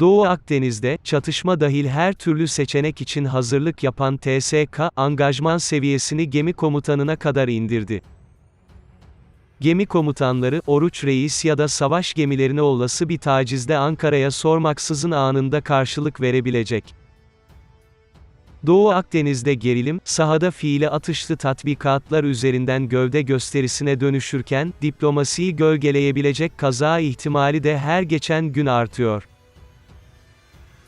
Doğu Akdeniz'de, çatışma dahil her türlü seçenek için hazırlık yapan TSK, angajman seviyesini gemi komutanına kadar indirdi. Gemi komutanları, Oruç Reis ya da savaş gemilerine olası bir tacizde Ankara'ya sormaksızın anında karşılık verebilecek. Doğu Akdeniz'de gerilim, sahada fiile atışlı tatbikatlar üzerinden gövde gösterisine dönüşürken, diplomasiyi gölgeleyebilecek kaza ihtimali de her geçen gün artıyor.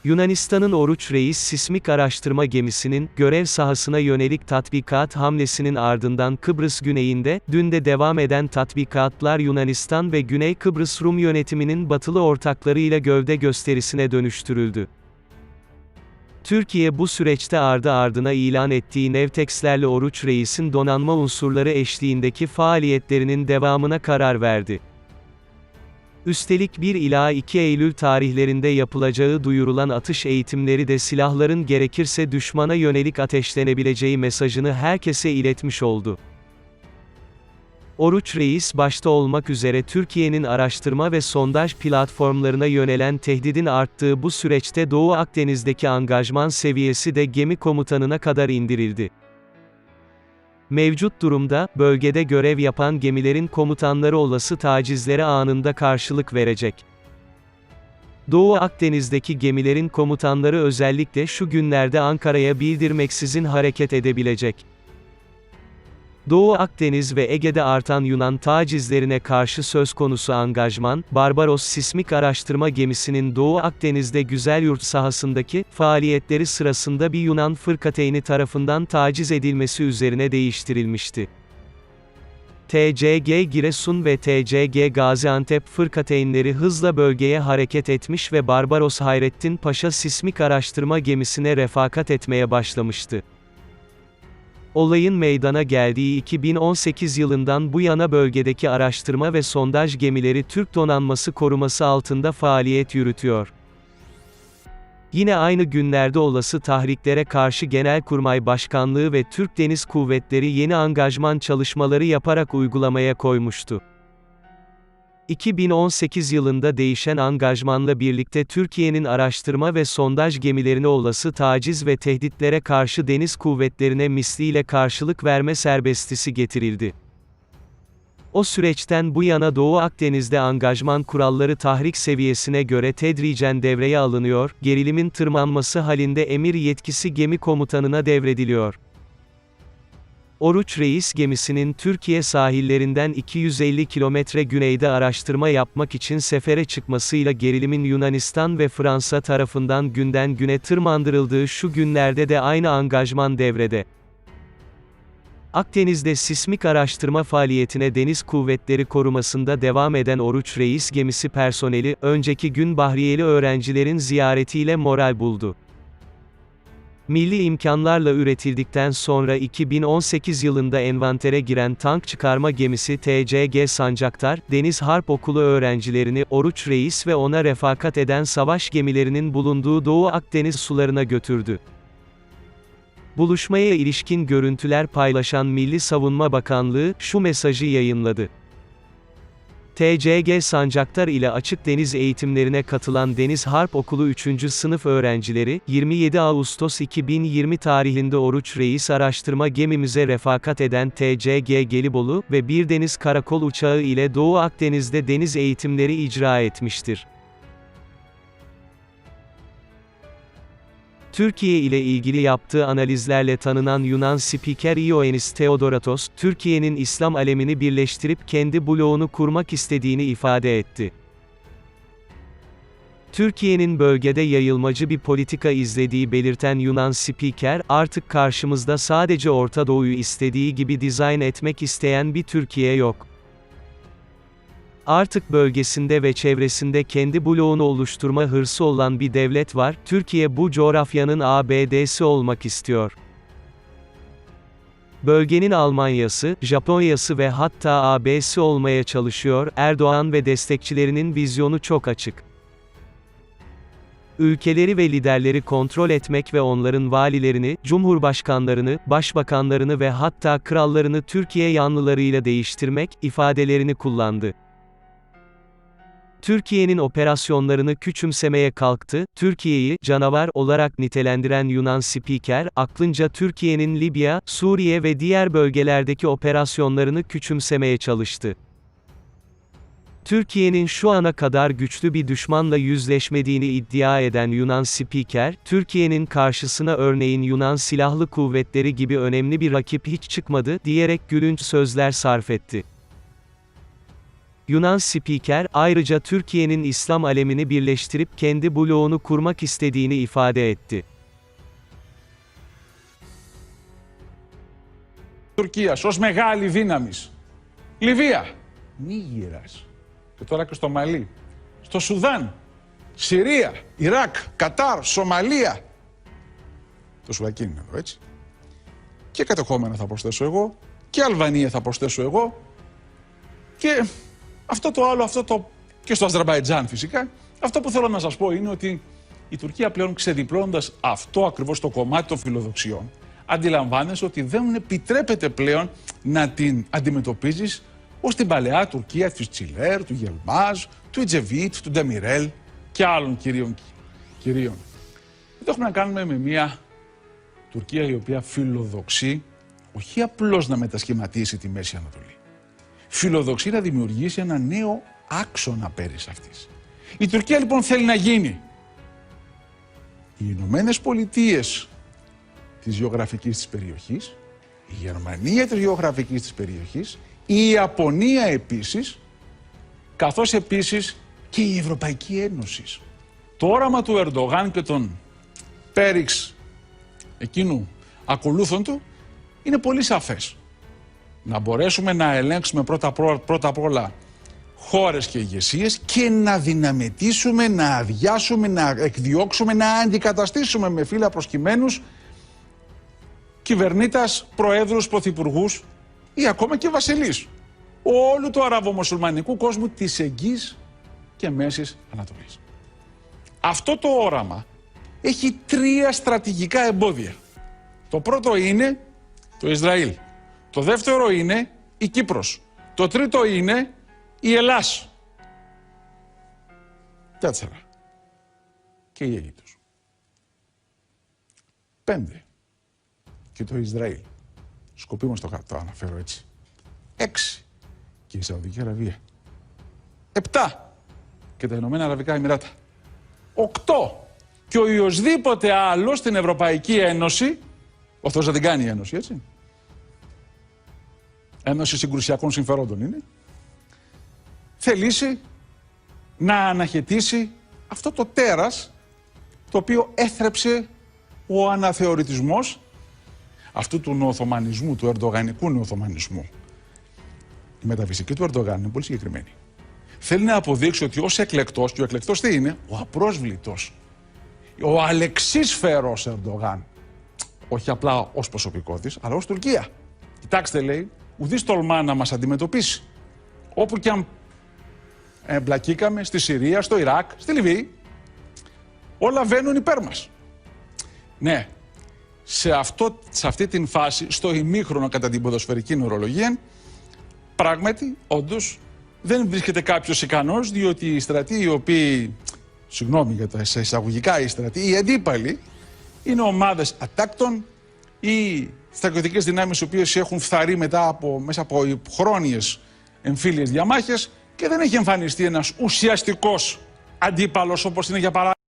Yunanistan'ın Oruç Reis sismik araştırma gemisinin, görev sahasına yönelik tatbikat hamlesinin ardından Kıbrıs güneyinde, dün de devam eden tatbikatlar Yunanistan ve Güney Kıbrıs Rum yönetiminin batılı ortaklarıyla gövde gösterisine dönüştürüldü. Türkiye bu süreçte ardı ardına ilan ettiği Nevtekslerle Oruç Reis'in donanma unsurları eşliğindeki faaliyetlerinin devamına karar verdi. Üstelik 1 ila 2 Eylül tarihlerinde yapılacağı duyurulan atış eğitimleri de silahların gerekirse düşmana yönelik ateşlenebileceği mesajını herkese iletmiş oldu. Oruç Reis başta olmak üzere Türkiye'nin araştırma ve sondaj platformlarına yönelen tehdidin arttığı bu süreçte Doğu Akdeniz'deki angajman seviyesi de gemi komutanına kadar indirildi. Mevcut durumda, bölgede görev yapan gemilerin komutanları olası tacizlere anında karşılık verecek. Doğu Akdeniz'deki gemilerin komutanları özellikle şu günlerde Ankara'ya bildirmeksizin hareket edebilecek. Doğu Akdeniz ve Ege'de artan Yunan tacizlerine karşı söz konusu angajman, Barbaros sismik araştırma gemisinin Doğu Akdeniz'de Güzelyurt sahasındaki faaliyetleri sırasında bir Yunan fırkateyni tarafından taciz edilmesi üzerine değiştirilmişti. TCG Giresun ve TCG Gaziantep fırkateynleri hızla bölgeye hareket etmiş ve Barbaros Hayrettin Paşa sismik araştırma gemisine refakat etmeye başlamıştı. Olayın meydana geldiği 2018 yılından bu yana bölgedeki araştırma ve sondaj gemileri Türk donanması koruması altında faaliyet yürütüyor. Yine aynı günlerde olası tahriklere karşı Genelkurmay Başkanlığı ve Türk Deniz Kuvvetleri yeni angajman çalışmaları yaparak uygulamaya koymuştu. 2018 yılında değişen angajmanla birlikte Türkiye'nin araştırma ve sondaj gemilerine olası taciz ve tehditlere karşı deniz kuvvetlerine misliyle karşılık verme serbestisi getirildi. O süreçten bu yana Doğu Akdeniz'de angajman kuralları tahrik seviyesine göre tedricen devreye alınıyor, gerilimin tırmanması halinde emir yetkisi gemi komutanına devrediliyor. Oruç Reis gemisinin Türkiye sahillerinden 250 kilometre güneyde araştırma yapmak için sefere çıkmasıyla gerilimin Yunanistan ve Fransa tarafından günden güne tırmandırıldığı şu günlerde de aynı angajman devrede. Akdeniz'de sismik araştırma faaliyetine deniz kuvvetleri korumasında devam eden Oruç Reis gemisi personeli, önceki gün Bahriyeli öğrencilerin ziyaretiyle moral buldu. Milli imkanlarla üretildikten sonra 2018 yılında envantere giren tank çıkarma gemisi TCG Sancaktar, Deniz Harp Okulu öğrencilerini Oruç Reis ve ona refakat eden savaş gemilerinin bulunduğu Doğu Akdeniz sularına götürdü. Buluşmaya ilişkin görüntüler paylaşan Milli Savunma Bakanlığı, şu mesajı yayınladı. TCG Sancaktar ile açık deniz eğitimlerine katılan Deniz Harp Okulu 3. sınıf öğrencileri, 27 Ağustos 2020 tarihinde Oruç Reis araştırma gemimize refakat eden TCG Gelibolu ve bir deniz karakol uçağı ile Doğu Akdeniz'de deniz eğitimleri icra etmiştir. Türkiye ile ilgili yaptığı analizlerle tanınan Yunan spiker Ioannis Theodoratos, Türkiye'nin İslam alemini birleştirip kendi bloğunu kurmak istediğini ifade etti. Türkiye'nin bölgede yayılmacı bir politika izlediği belirten Yunan spiker, artık karşımızda sadece Orta Doğu'yu istediği gibi dizayn etmek isteyen bir Türkiye yok. Artık bölgesinde ve çevresinde kendi bloğunu oluşturma hırsı olan bir devlet var, Türkiye bu coğrafyanın ABD'si olmak istiyor. Bölgenin Almanyası, Japonyası ve hatta AB'si olmaya çalışıyor, Erdoğan ve destekçilerinin vizyonu çok açık. Ülkeleri ve liderleri kontrol etmek ve onların valilerini, cumhurbaşkanlarını, başbakanlarını ve hatta krallarını Türkiye yanlılarıyla değiştirmek, ifadelerini kullandı. Türkiye'nin operasyonlarını küçümsemeye kalktı, Türkiye'yi, canavar olarak nitelendiren Yunan spiker, aklınca Türkiye'nin Libya, Suriye ve diğer bölgelerdeki operasyonlarını küçümsemeye çalıştı. Türkiye'nin şu ana kadar güçlü bir düşmanla yüzleşmediğini iddia eden Yunan spiker, Türkiye'nin karşısına örneğin Yunan Silahlı Kuvvetleri gibi önemli bir rakip hiç çıkmadı, diyerek gülünç sözler sarf etti. Yunan spiker, ayrıca Türkiye'nin İslam alemini birleştirip kendi bloğunu kurmak istediğini ifade etti. Τουρκίας ως μεγάλη δύναμης. Λιβύα. Νίγηρας. Και τώρα και στο Μαλί. Στο Σουδάν. Συρία. Ιράκ. Κατάρ. Σομαλία. Το Σουδακί είναι εδώ, έτσι. Και κατεχόμενα θα προσθέσω εγώ. Και Αλβανία θα προσθέσω εγώ. Και αυτό το άλλο, αυτό το. και στο Αζερβαϊτζάν φυσικά. Αυτό που θέλω να σας πω είναι ότι η Τουρκία πλέον ξεδιπλώνοντας αυτό ακριβώς το κομμάτι των φιλοδοξιών αντιλαμβάνεσαι ότι δεν επιτρέπεται πλέον να την αντιμετωπίζεις ως την παλαιά Τουρκία του Τσιλέρ, του Γελμάζ, του Ιτζεβίτ, του Ντεμιρέλ και άλλων κυρίων. κυρίων. Εδώ έχουμε να κάνουμε με μια Τουρκία η οποία φιλοδοξεί όχι απλώς να μετασχηματίσει τη Μέση Ανατολή. Φιλοδοξεί να δημιουργήσει ένα νέο άξονα πέρυσι αυτής. Η Τουρκία λοιπόν θέλει να γίνει οι Ηνωμένες Πολιτείες της γεωγραφικής της περιοχής, η Γερμανία της γεωγραφικής της περιοχής, η Ιαπωνία επίσης, καθώς επίσης και η Ευρωπαϊκή Ένωση. Το όραμα του Ερντογάν και των Πέριξ εκείνου ακολούθων του είναι πολύ σαφές. Να μπορέσουμε να ελέγξουμε πρώτα, πρό- πρώτα απ' όλα χώρες και ηγεσίες και να δυναμετήσουμε, να αδειάσουμε, να εκδιώξουμε, να αντικαταστήσουμε με φύλλα προσκυμένους κυβερνήτας, προέδρους, πρωθυπουργούς ή ακόμα και βασιλείς όλου του αραβομουσουλμανικού κόσμου της Εγγύης και Μέσης Ανατολής. Αυτό το όραμα έχει τρία στρατηγικά εμπόδια. Το πρώτο είναι το Ισραήλ. Το δεύτερο είναι η Κύπρος. Το τρίτο είναι η Ελλάς. Τέσσερα. Και η Αίγυπτος. Πέντε. Και το Ισραήλ. Σκοπίμως το, κα- το αναφέρω έτσι. Έξι. Και η Σαουδική Αραβία. Επτά. Και τα Ηνωμένα Αραβικά Εμμυράτα. Οκτώ. Και ο οποιοσδήποτε άλλος στην Ευρωπαϊκή Ένωση, ο Θεός δεν την κάνει η Ένωση, έτσι. Ένωση συγκρουσιακών συμφερόντων είναι. Θελήσει να αναχαιτήσει αυτό το τέρας το οποίο έθρεψε ο αναθεωρητισμός αυτού του νοοθωμανισμού, του ερντογανικού νοοθωμανισμού. Η μεταφυσική του Ερντογάν είναι πολύ συγκεκριμένη. Θέλει να αποδείξει ότι ως εκλεκτός, και ο εκλεκτός τι είναι, ο απρόσβλητος, ο αλεξίσφαιρος Ερντογάν, όχι απλά ως προσωπικό της, αλλά ως Τουρκία. Κοιτάξτε, λέει, ουδής τολμά να μας αντιμετωπίσει. Όπου και αν εμπλακήκαμε, στη Συρία, στο Ιράκ, στη Λιβύη, όλα βαίνουν υπέρ μας. Ναι, σε, αυτό, σε αυτή την φάση, στο ημίχρονο κατά την ποδοσφαιρική νορολογία, πράγματι, όντως, δεν βρίσκεται κάποιος ικανός, διότι οι στρατοί οι οποίοι, συγγνώμη για τα εισαγωγικά οι στρατοί, οι αντίπαλοι, είναι ομάδες ατάκτων ή στρατιωτικέ δυνάμεις οι οποίες έχουν φθαρεί μετά από, μέσα από χρόνιες εμφύλιες διαμάχες και δεν έχει εμφανιστεί ένας ουσιαστικός αντίπαλος όπως είναι για παράδειγμα.